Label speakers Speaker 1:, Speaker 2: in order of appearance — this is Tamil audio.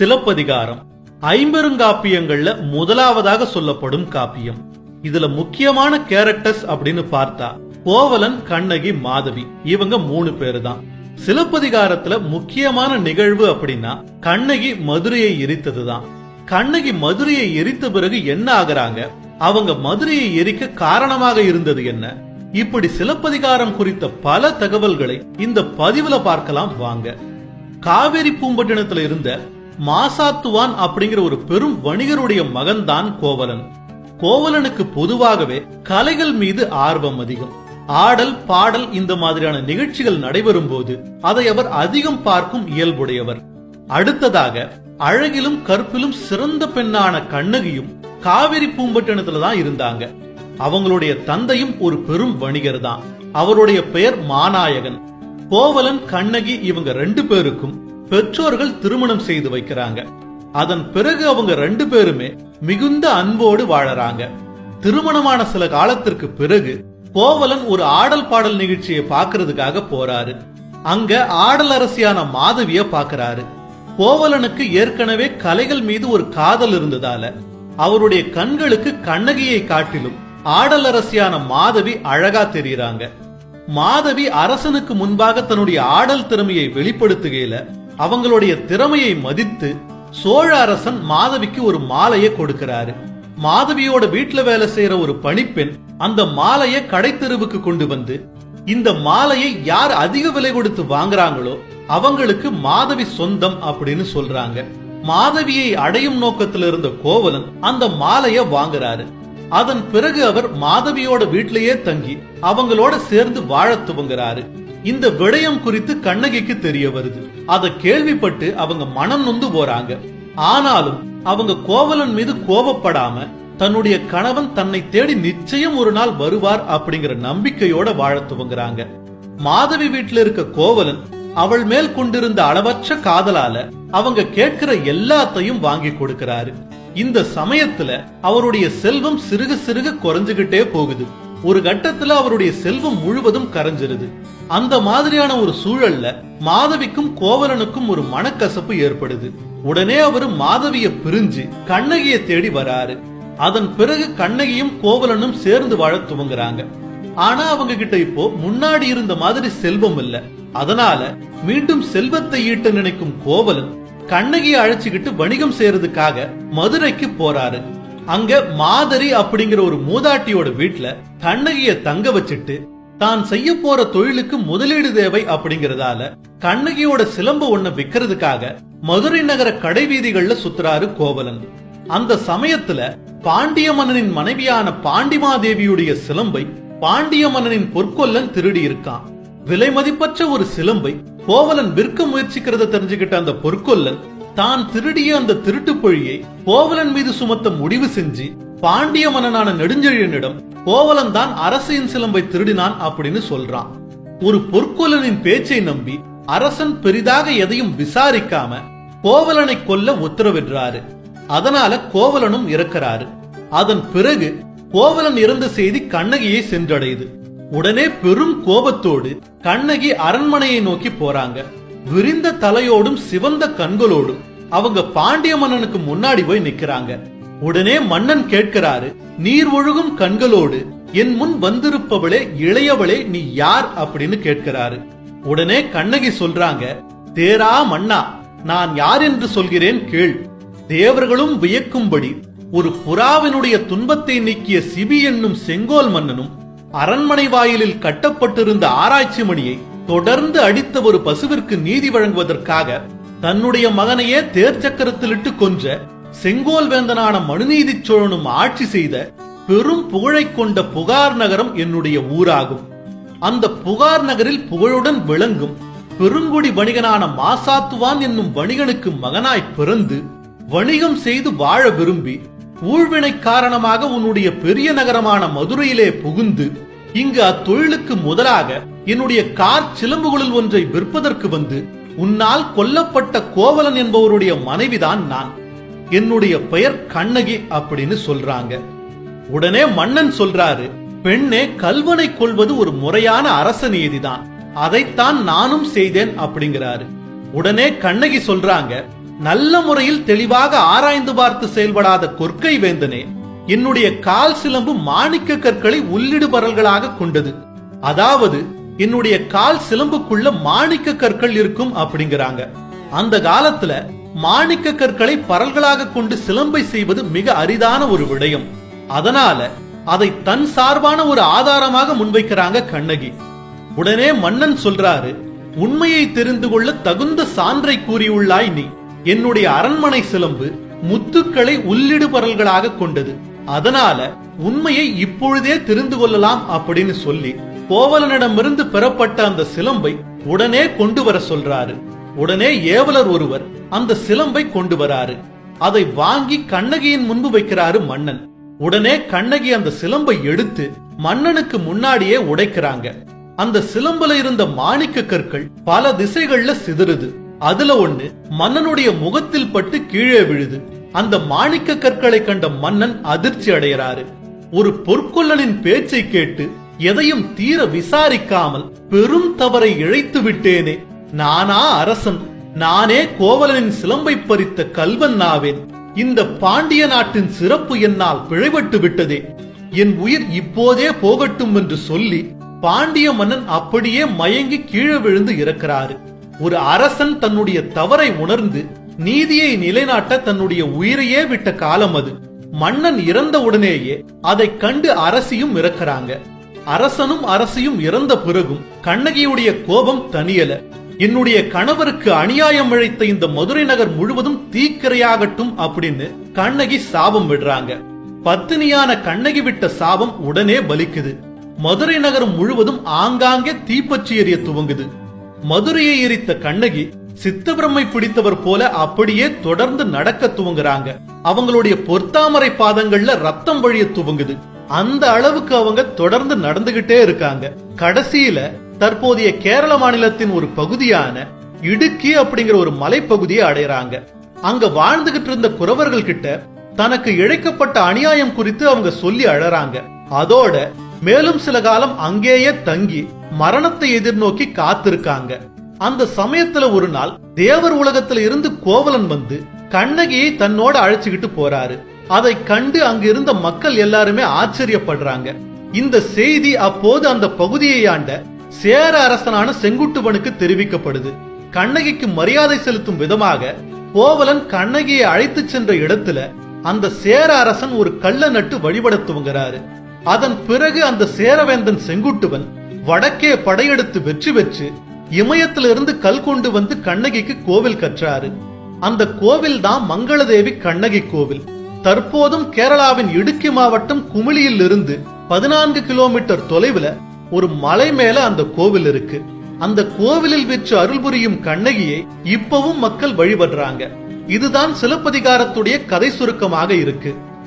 Speaker 1: சிலப்பதிகாரம் ஐம்பெருங்காப்பியங்கள்ல முதலாவதாக சொல்லப்படும் காப்பியம். இதுல முக்கியமான கேரக்டர்ஸ் அப்படின்னு பார்த்தா கோவலன் கண்ணகி மாதவி இவங்க மூணு பேரு தான் சிலப்பதிகாரத்துல முக்கியமான நிகழ்வு அப்படின்னா கண்ணகி மதுரையை எரித்ததுதான். கண்ணகி மதுரையை எரித்த பிறகு என்ன ஆகுறாங்க? அவங்க மதுரையை எரிக்க காரணமாக இருந்தது என்ன? இப்படி சிலப்பதிகாரம் குறித்த பல தகவல்களை இந்த பதிவுல பார்க்கலாம் வாங்க. காவேரி பூம்பட்டினத்துல இருந்த மாசாத்துவான் அப்படிங்கிற ஒரு பெரும் வணிகருடைய மகன்தான் கோவலன். கோவலனுக்கு பொதுவாகவே கலைகள் மீது ஆர்வம் அதிகம். ஆடல் பாடல் இந்த மாதிரியான நிகழ்ச்சிகள் நடைபெறும் போது அதை அவர் அதிகம் பார்க்கும் இயல்புடையவர். அடுத்ததாக அழகிலும் கற்பிலும் சிறந்த பெண்ணான கண்ணகியும் காவிரி பூம்பட்டினத்துல தான் இருந்தாங்க. அவங்களுடைய தந்தையும் ஒரு பெரும் வணிகர் தான் அவருடைய பெயர் மாநாயகன். கோவலன் கண்ணகி இவங்க ரெண்டு பேருக்கும் பெற்றோர்கள் திருமணம் செய்து வைக்கிறாங்க. அதன் பிறகு அவங்க ரெண்டு பேருமே மிகுந்த அன்போடு வாழறாங்க. திருமணமான சில காலத்திற்கு பிறகு கோவலன் ஒரு ஆடல் பாடல் நிகழ்ச்சியை பார்க்கறதுக்காக போறாரு. அங்க ஆடல் அரசியான மாதவிய பாக்குறாரு கோவலனுக்கு ஏற்கனவே கலைகள் மீது ஒரு காதல் இருந்ததால அவருடைய கண்களுக்கு கண்ணகியை காட்டிலும் ஆடல் அரசியான மாதவி அழகா தெரியறாங்க. மாதவி அரசனுக்கு முன்பாக தன்னுடைய ஆடல் திறமையை வெளிப்படுத்துகையில அவங்களுடைய திறமையை மதித்து சோழ அரசன் மாதவிக்கு ஒரு மாலையை கொடுக்கிறாரு. மாதவியோட வீட்டுல வேலை செய்யற ஒரு பணிப்பெண் அந்த மாலையை கடைத்தெருவுக்கு கொண்டு வந்து இந்த மாலையை யார் அதிக விலை கொடுத்து வாங்குறாங்களோ அவங்களுக்கு மாதவி சொந்தம் அப்படின்னு சொல்றாங்க. மாதவியை அடையும் நோக்கத்தில் இருந்த கோவலன் அந்த மாலைய வாங்குறாரு. அதன் பிறகு அவர் மாதவியோட வீட்டிலேயே தங்கி அவங்களோட சேர்ந்து வாழ துவங்குறாரு. இந்த விடயம் குறித்து கண்ணகிக்கு தெரிய வருது. அத கேள்விப்பட்டு அவங்க மனம் நொந்து போறாங்க. ஆனாலும் அவங்க கோவலன் மீது கோபப்படாம தன்னுடைய கணவன் தன்னை தேடி நிச்சயம் ஒரு நாள் வருவார் அப்படிங்கிற நம்பிக்கையோட வாழ துவங்குறாங்க. மாதவி வீட்டுல இருக்க கோவலன் அவள் மேல் கொண்டிருந்த அளவற்ற காதலால அவங்க கேட்கிற எல்லாத்தையும் வாங்கி கொடுக்கிறாரு. இந்த சமயத்துல அவருடைய செல்வம் சிறுக சிறுக குறைஞ்சுகிட்டே போகுது. ஒரு கட்டத்துல அவருடைய செல்வம் முழுவதும் கரைஞ்சிருது. அந்த மாதிரியான ஒரு சூழல்ல மாதவிக்கும் கோவலனுக்கும் ஒரு மனக்கசப்பு ஏற்படுது. உடனே அவரு மாதவிய பிரிஞ்சு கண்ணகிய தேடி வராரு. அதன் பிறகு கண்ணகியும் கோவலனும் சேர்ந்து வாழ துவங்குறாங்க. ஆனா அவங்க கிட்ட இப்போ முன்னாடி இருந்த மாதிரி செல்வம் இல்ல. அதனால மீண்டும் செல்வத்தை ஈட்ட நினைக்கும் கோவலன் கண்ணகியை அழைச்சுக்கிட்டு வணிகம் செய்யறதுக்காக மதுரைக்கு போறாரு. அங்க மாதரி அப்படிங்கிற ஒரு மூதாட்டியோட வீட்டுல கண்ணகிய தங்க வச்சுட்டு தான் செய்ய போற தொழிலுக்கு முதலீடு தேவை அப்படிங்கறதால கண்ணகியோட சிலம்பு ஒண்ண விக்கிறதுக்காக மதுரை நகர கடை வீதிகள்ல சுத்துறாரு கோவலன். அந்த சமயத்துல பாண்டிய மன்னனின் மனைவியான பாண்டிமாதேவியுடைய சிலம்பை பாண்டிய மன்னனின் பொற்கொல்லன் திருடி இருக்கான். விலை மதிப்பற்ற ஒரு சிலம்பை கோவலன் விற்க முயற்சிக்கிறத தெரிஞ்சுக்கிட்ட அந்த பொற்கொல்லன் தான் திருடிய அந்த திருட்டு பொழியை கோவலன் மீது சுமத்த முடிவு செஞ்சு பாண்டிய மன்னனான நெடுஞ்செழியனிடம் கோவலன் தான் அரசின் சிலம்பை திருடினான் அப்படின்னு சொல்றான். ஒரு பொற்கொலனின் பேச்சை நம்பி அரசன் பெரிதாக எதையும் விசாரிக்காம கோவலனை கொல்ல உத்தரவிடுறாரு. அதனால கோவலனும் இறக்கிறாரு. அதன் பிறகு கோவலன் இறந்த செய்தி கண்ணகியை சென்றடையுது. உடனே பெரும் கோபத்தோடு கண்ணகி அரண்மனையை நோக்கி போறாங்க. விரிந்த தலையோடும் சிவந்த கண்களோடும் அவங்க பாண்டிய மன்னனுக்கு முன்னாடி போய் நிக்கிறாங்க. உடனே மன்னன் கேட்கிறாரு நீர் ஒழுகும் கண்களோடு என் முன் வந்திருப்பவளே இளையவளே நீ யார்? அப்படின்னு கேட்கிறாரு. உடனே கண்ணகி சொல்றாங்க தேரா மன்னா நான் யார் என்று சொல்கிறேன் கேள். தேவர்களும் வியக்கும்படி ஒரு புறாவினுடைய துன்பத்தை நீக்கிய சிபி என்னும் செங்கோல் மன்னனும் அரண்மனை வாயிலில் கட்டப்பட்டிருந்த ஆராய்ச்சி மணியை தொடர்ந்து அடித்த ஒரு பசுவிற்கு நீதி வழங்குவதற்காக தன்னுடைய மகனையே தேர் சக்கரத்திலிட்டு கொன்ற செங்கோல் வேந்தனான மனுநீதி சோழனும் ஆட்சி செய்த பெரும் புகழைக் கொண்ட புகார் நகரம் என்னுடைய ஊராகும். அந்த புகார் நகரில் புகழுடன் விளங்கும் பெருங்குடி வணிகனான மாசாத்துவான் என்னும் வணிகனுக்கு மகனாய் பிறந்து வணிகம் செய்து வாழ விரும்பி ஊழ்வினை காரணமாக உன்னுடைய பெரிய நகரமான மதுரையிலே புகுந்து இங்கு அத்தொழிலுக்கு முதலாக என்னுடைய கார் சிலம்புகளில் ஒன்றை விற்பதற்கு வந்து உன்னால் கொல்லப்பட்ட கோவலன் என்பவருடைய மனைவிதான் நான். என்னுடைய பெயர் கண்ணகி அப்படின்னு சொல்றாங்க. உடனே மன்னன் சொல்றாரு பெண்ணே கல்வனை கொள்வது ஒரு முறையான அரச நீதிதான். அதைத்தான் நானும் செய்தேன் அப்படிங்கிறாரு. உடனே கண்ணகி சொல்றாங்க நல்ல முறையில் தெளிவாக ஆராய்ந்து பார்த்து செயல்படாத கொற்கை வேந்தனே என்னுடைய கால் சிலம்பு மாணிக்க கற்களை உள்ளிடுபரல்களாக கொண்டது. அதாவது என்னுடைய கால் சிலம்புக்குள்ள மாணிக்க கற்கள் இருக்கும் அப்படிங்கிறாங்க. அந்த காலத்துல மாணிக்க கற்களை பரல்களாக கொண்டு சிலம்பை செய்வது மிக அரிதான ஒரு விடயம். அதனால அதை தன் சார்பான ஒரு ஆதாரமாக முன்வைக்கிறாங்க கண்ணகி. உடனே மன்னன் சொல்றாரு உண்மையை தெரிந்து கொள்ள தகுந்த சான்றை கூறியுள்ளாய் நீ. என்னுடைய அரண்மனை சிலம்பு முத்துக்களை உள்ளிடு பரல்களாக கொண்டது. அதனால உண்மையை இப்பொழுதே தெரிந்து கொள்ளலாம் அப்படின்னு சொல்லி கோவலனிடமிருந்து பெறப்பட்ட அந்த சிலம்பை உடனே கொண்டு வர சொல்றாரு. உடனே ஏவலர் ஒருவர் அந்த சிலம்பை கொண்டு வராரு அதை வாங்கி கண்ணகியின் முன்பு வைக்கிறாரு மன்னன். உடனே கண்ணகி அந்த சிலம்பை எடுத்து மன்னனுக்கு முன்னாடியே உடைக்கிறாங்க. அந்த சிலம்புல இருந்த மாணிக்க கற்கள் பல திசைகள்ல சிதறுது. அதுல ஒண்ணு மன்னனுடைய முகத்தில் பட்டு கீழே விழுது. அந்த மாணிக்க கற்களை கண்ட மன்னன் அதிர்ச்சி அடைகிறாரு. ஒரு பொற்கொள்ளலின் பேச்சை கேட்டு எதையும் தீர விசாரிக்காமல் பெரும் தவறை இழைத்து விட்டேனே. நானா அரசன் நானே கோவலனின் சிலம்பை பறித்த கல்வன் நாவேன் இந்த பாண்டிய நாட்டின் சிறப்பு என்னால் பிழைபட்டு விட்டதே. என் உயிர் இப்போதே போகட்டும் என்று சொல்லி பாண்டிய மன்னன் அப்படியே மயங்கி கீழே விழுந்து இறக்கிறாரு. ஒரு அரசன் தன்னுடைய தவறை உணர்ந்து நீதியை நிலைநாட்ட தன்னுடைய உயிரையே விட்ட காலம் அது. மன்னன் இறந்த உடனேயே அதை கண்டு அரசியும் இறக்கிறாங்க. அரசனும் அரசியும் இறந்த பிறகும் கண்ணகியுடைய கோபம் தனியல என்னுடைய கணவருக்கு அநியாயம் இழைத்த இந்த மதுரை நகர் முழுவதும் தீக்கிரையாகட்டும் அப்படின்னு கண்ணகி சாபம் விடுறாங்க. பத்தினியான கண்ணகி விட்ட சாபம் உடனே பலிக்குது. மதுரை நகரம் முழுவதும் ஆங்காங்கே தீப்பற்றி எரிய துவங்குது. மதுரையை எரித்த கண்ணகி சித்தபிரம்மை பிடித்தவர் போல அப்படியே தொடர்ந்து நடக்க துவங்குறாங்க. அவங்களுடைய பொற்தாமரை பாதங்கள்ல ரத்தம் வழிய துவங்குது. அந்த அளவுக்கு அவங்க தொடர்ந்து நடந்துகிட்டே இருக்காங்க. கடைசியில தற்போதைய கேரள மாநிலத்தின் ஒரு பகுதியான இடுக்கி அப்படிங்கிற ஒரு மலைப்பகுதியை அடையறாங்க. அங்க வாழ்ந்துகிட்டு இருந்த குறவர்கள் கிட்ட தனக்கு இழைக்கப்பட்ட அநியாயம் குறித்து அவங்க சொல்லி அழறாங்க. அதோட மேலும் சில காலம் அங்கேயே தங்கி மரணத்தை எதிர்நோக்கி காத்திருக்காங்க. அந்த சமயத்துல ஒரு நாள் தேவர் உலகத்துல இருந்து கோவலன் வந்து கண்ணகியை தன்னோட அழைச்சுக்கிட்டு போறாரு. அதை கண்டு அங்கிருந்த மக்கள் எல்லாருமே ஆச்சரியப்படுறாங்க. இந்த செய்தி அப்போது அந்த பகுதியை ஆண்ட சேர அரசனான செங்குட்டுவனுக்கு தெரிவிக்கப்படுது. கண்ணகிக்கு மரியாதை செலுத்தும் விதமாக கோவலன் கண்ணகியை அழைத்து சென்ற இடத்துல அந்த சேர அரசன் ஒரு கள்ள நட்டு வழிபட துவங்குறாரு. அதன் பிறகு அந்த சேரவேந்தன் செங்குட்டுவன் வடக்கே படையெடுத்து வெற்றி பெற்று இமயத்திலிருந்து கல் கொண்டு வந்து கண்ணகிக்கு கோவில் கற்றாரு. அந்த கோவில் தான் மங்களதேவி கண்ணகி கோவில். தற்போதும் கேரளாவின் இடுக்கி மாவட்டம் குமிளியில் இருந்து பதினான்கு கிலோமீட்டர் தொலைவுல ஒரு மலை மேல அந்த கோவில் இருக்கு. அந்த கோவிலில் விற்று அருள் புரியும் கண்ணகியை இப்பவும் மக்கள் வழிபடுறாங்க. இதுதான் சிலப்பதிகாரத்துடைய கதை சுருக்கமாக இருக்கு.